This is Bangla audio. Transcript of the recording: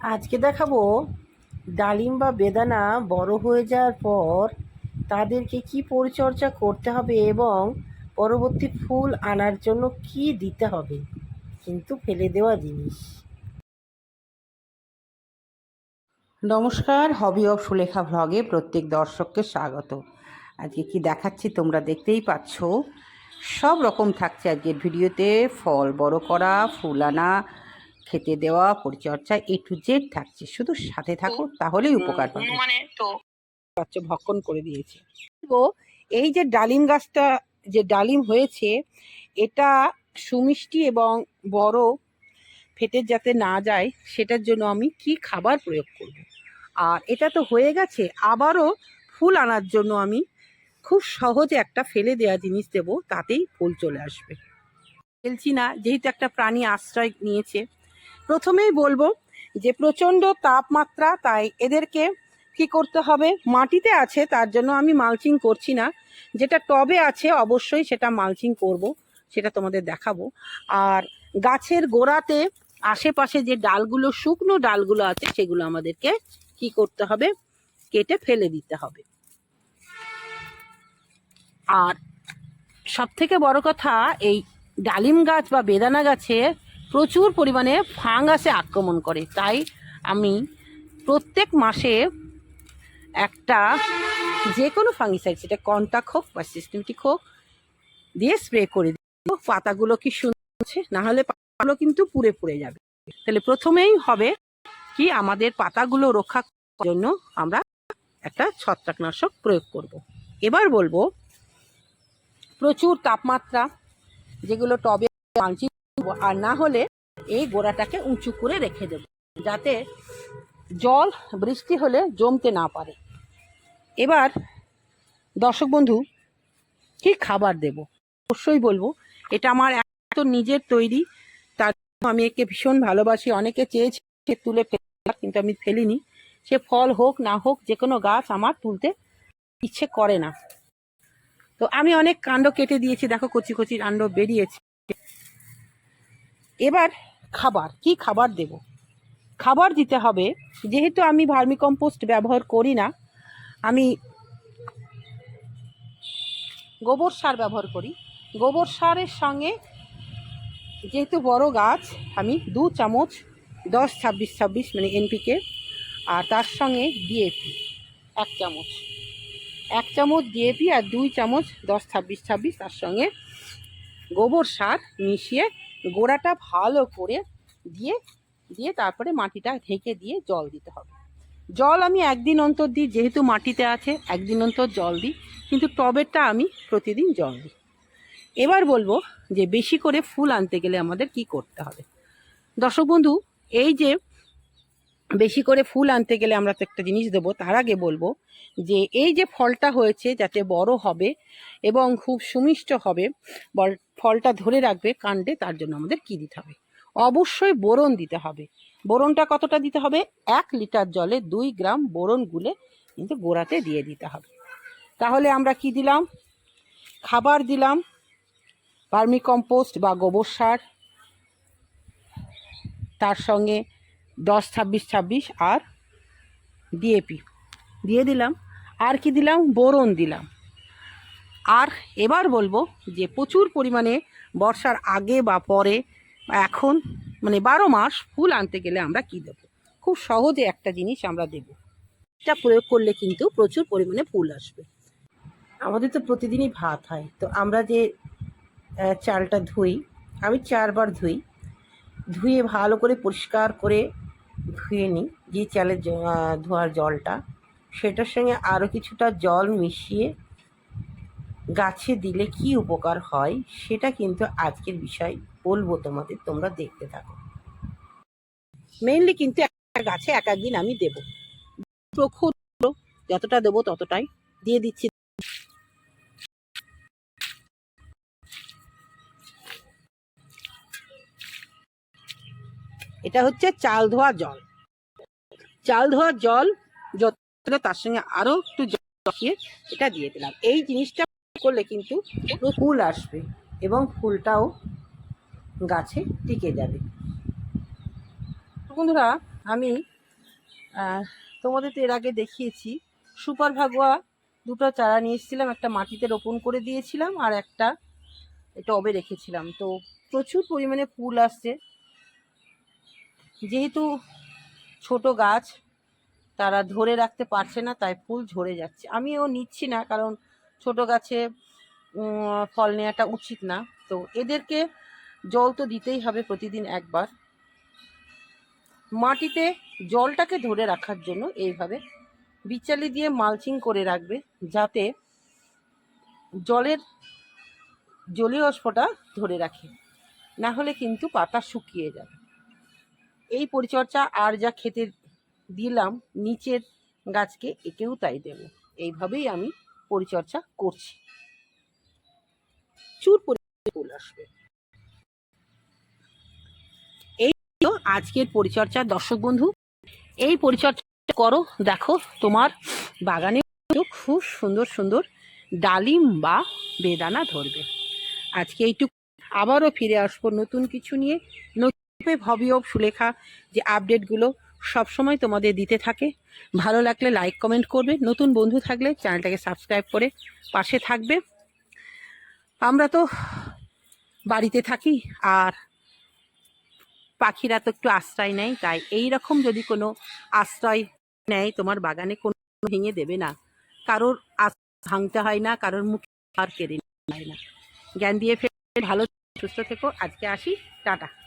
আজকে দেখাবো ডালিম বা বেদানা বড় হয়ে যাওয়ার পর তাদেরকে কি পরিচর্যা করতে হবে এবং পরবর্তী ফুল আনার জন্য কি দিতে হবে? কিন্তু ফেলে দেওয়া জিনিস। নমস্কার, হবি অফ সুলেখা ভ্লগে প্রত্যেক দর্শককে স্বাগত। আজকে কি দেখাচ্ছি তোমরা দেখতেই পাচ্ছ। সব রকম থাকছে আজকের ভিডিওতে ফল বড় করা, ফুল আনা খেতে দেওয়া পরিচর্যা এ টু জেড থাকছে। শুধু সাথে থাকো তাহলেই উপকার পাবে মানে তো বাচ্চা ভক্ষণ করে দিয়েছে। তো এই যে ডালিম গাছটা যে ডালিম হয়েছে এটা সুমিষ্টি এবং বড় ফেটে যাতে না যায় সেটার জন্য আমি কি খাবার প্রয়োগ করব। আর এটা তো হয়ে গেছে আবারও ফুল আনার জন্য আমি খুব সহজে একটা ফেলে দেওয়া জিনিস দেব তাতেই ফুল চলে আসবে। ফেলছি না যেহেতু একটা প্রাণী আশ্রয় নিয়েছে প্রথমেই বলব যে প্রচণ্ড তাপমাত্রা, তাই এদেরকে কি করতে হবে? মাটিতে আছে, তার জন্য আমি মালচিং করছি না। যেটা টবে আছে, অবশ্যই সেটা মালচিং করব, সেটা তোমাদের দেখাবো। আর গাছের গোড়াতে আশেপাশে যে ডালগুলো, শুকনো ডালগুলো আছে, সেগুলো আমাদেরকে কি করতে হবে? কেটে ফেলে দিতে হবে। আর সব থেকে বড় কথা, এই ডালিম গাছ বা বেদানা গাছে প্রচুর পরিমাণে ফাঙ্গাসে আক্রমণ করে। তাই আমি প্রত্যেক মাসে একটা যে কোনো ফাঙ্গিসাইড সেটা কন্টাক হোক বা সিস্টেমেটিক হোক, দিয়ে স্প্রে করে দিই। পাতাগুলো কি শুনছে না হলে পাতাগুলো কিন্তু পুড়ে পুড়ে যাবে। তাহলে প্রথমেই হবে কি, আমাদের পাতাগুলো রক্ষা করার জন্য আমরা একটা ছত্রাকনাশক প্রয়োগ করব। এবার বলব, প্রচুর তাপমাত্রা, যেগুলো টবে মালচিং আর না হলে এই গোড়াটাকে উঁচু করে রেখে দেব, যাতে জল বৃষ্টি হলে জমতে না পারে। এবার দর্শক বন্ধু, কি খাবার দেব? অবশ্যই বলব, এটা আমার এত নিজের তৈরি, তার আমি একে ভীষণ ভালোবাসি। অনেকে চেয়েছি সে তুলে ফেলে, কিন্তু আমি ফেলিনি। সে ফল হোক না হোক, যে কোনো গাছ আমার তুলতে ইচ্ছে করে না। তো আমি অনেক কাণ্ড কেটে দিয়েছি, দেখো কচি কচি কাণ্ড বেরিয়েছে। এবার খাবার, কি খাবার দেব? খাবার দিতে হবে, যেহেতু আমি ভার্মিকম্পোস্ট ব্যবহার করি না, আমি গোবর সার ব্যবহার করি। গোবর সারের সঙ্গে যেহেতু বড় গাছ, আমি দু চামচ দশ ছাব্বিশ ছাব্বিশ মানে এনপিকে, আর তার সঙ্গে ডিএপি, এক চামচ। এক চামচ ডিএপি আর দুই চামচ দশ ছাব্বিশ ছাব্বিশ, তার সঙ্গে গোবর সার মিশিয়ে গোড়াটা ভালো করে দিয়ে দিয়ে তারপরে মাটিটা ঢেকে দিয়ে জল দিতে হবে। জল আমি একদিন অন্তর দিই, যেহেতু মাটিতে আছে, একদিন অন্তর জল দিই, কিন্তু টবেরটা আমি প্রতিদিন জল দিই। এবার বলব যে বেশি করে ফুল আনতে গেলে আমাদের কি করতে হবে? দর্শক বন্ধু, এই যে বেশি করে ফুল আনতে গেলে আমরা তো একটা জিনিস দেবো, তার আগে বলব যে এই যে ফলটা হয়েছে যাতে বড় হবে এবং খুব সুমিষ্ট হবে, বল, ফলটা ধরে রাখবে কাণ্ডে, তার জন্য আমাদের কি দিতে হবে? অবশ্যই বোরন দিতে হবে। বোরনটা কতটা দিতে হবে? এক লিটার জলে দুই গ্রাম বোরন গুলে কিন্তু গোড়াতে দিয়ে দিতে হবে। তাহলে আমরা কি দিলাম? খাবার দিলাম ভার্মি কম্পোস্ট বা গোবর সার, তার সঙ্গে দশ, ছাব্বিশ ছাব্বিশ আর ডিএপি দিয়ে দিলাম। আর কি দিলাম? বোরন দিলাম। আর এবার বলব যে প্রচুর পরিমাণে বর্ষার আগে বা পরে এখন মানে বারো মাস ফুল আনতে গেলে আমরা কি দেবো? খুব সহজে একটা জিনিস আমরা দেব। এটা প্রয়োগ করলে কিন্তু প্রচুর পরিমাণে ফুল আসবে। আমাদের তো প্রতিদিনই ভাত হয়। তো আমরা যে চালটা ধুই, আমি চারবার ধুই। ধুয়ে ভালো করে পরিষ্কার করে ধুয়ে নিই যে চালের ধোয়ার জলটা। সেটার সঙ্গে আরও কিছুটা জল মিশিয়ে গাছে দিলে কি উপকার হয় সেটা কিন্তু আজকের বিষয় বলব তোমাদের, তোমরা দেখতে থাকো। মেইনলি কিন্তু একটা গাছে এক একদিন আমি দেব। প্রখর যতটা দেবো ততটাই দিয়ে দিচ্ছি। এটা হচ্ছে চাল ধোয়া জল। চাল ধোয়া জল যতটা তার সঙ্গে আরও একটু জল এটা দিয়ে দিলাম। এই জিনিসটা করলে কিন্তু ফুল আসবে এবং ফুলটাও গাছে টিকে যাবে। বন্ধুরা, আমি তোমাদের তো এর আগে দেখিয়েছি, সুপার ভাগুয়া দুটো চারা নিয়ে এসেছিলাম, একটা মাটিতে রোপণ করে দিয়েছিলাম আর একটা টবে রেখেছিলাম। তো প্রচুর পরিমাণে ফুল আসছে। যেহেতু ছোট গাছ, তারা ধরে রাখতে পারছে না, তাই ফুল ঝরে যাচ্ছে। আমিও নিচ্ছি না, কারণ ছোট গাছে ফল নেওয়াটা উচিত না। তো এদেরকে জল তো দিতেই হবে প্রতিদিন একবার। মাটিতে জলটাকে ধরে রাখার জন্য এইভাবে বিচালি দিয়ে মালচিং করে রাখবে, যাতে জলের জলীয় অস্পটা ধরে রাখে। না হলে কিন্তু পাতা শুকিয়ে যাবে। এই পরিচর্যা আর যা খেতে দিলাম নিচের গাছকে একেও তাই দেব। এইভাবেই আমি পরিচর্যা করছি। চুর এই আজকের পরিচর্যা, দর্শক বন্ধু। এই পরিচর্যা করো, দেখো তোমার বাগানে খুব সুন্দর সুন্দর ডালিম বা বেদানা ধরবে। আজকে এইটুকু। আবারও ফিরে আসব নতুন কিছু নিয়ে। ভবি অফ সুলেখা, যে আপডেটগুলো সবসময় তোমাদের দিতে থাকে। ভালো লাগলে লাইক, কমেন্ট করবে। নতুন বন্ধু থাকলে চ্যানেলটাকে সাবস্ক্রাইব করে পাশে থাকবে। আমরা তো বাড়িতে থাকি আর পাখিরা তো একটু আশ্রয় নেয়, তাই এই রকম যদি কোনো আশ্রয় নেয়, তোমার বাগানে কোনো ভেঙে দেবে না। কারোর ভাঙতে হয় না, কারোর মুখ আর কেড়ে হয় না। জ্ঞান দিয়ে ফের ভালো, সুস্থ থেকো। আজকে আসি। টাটা।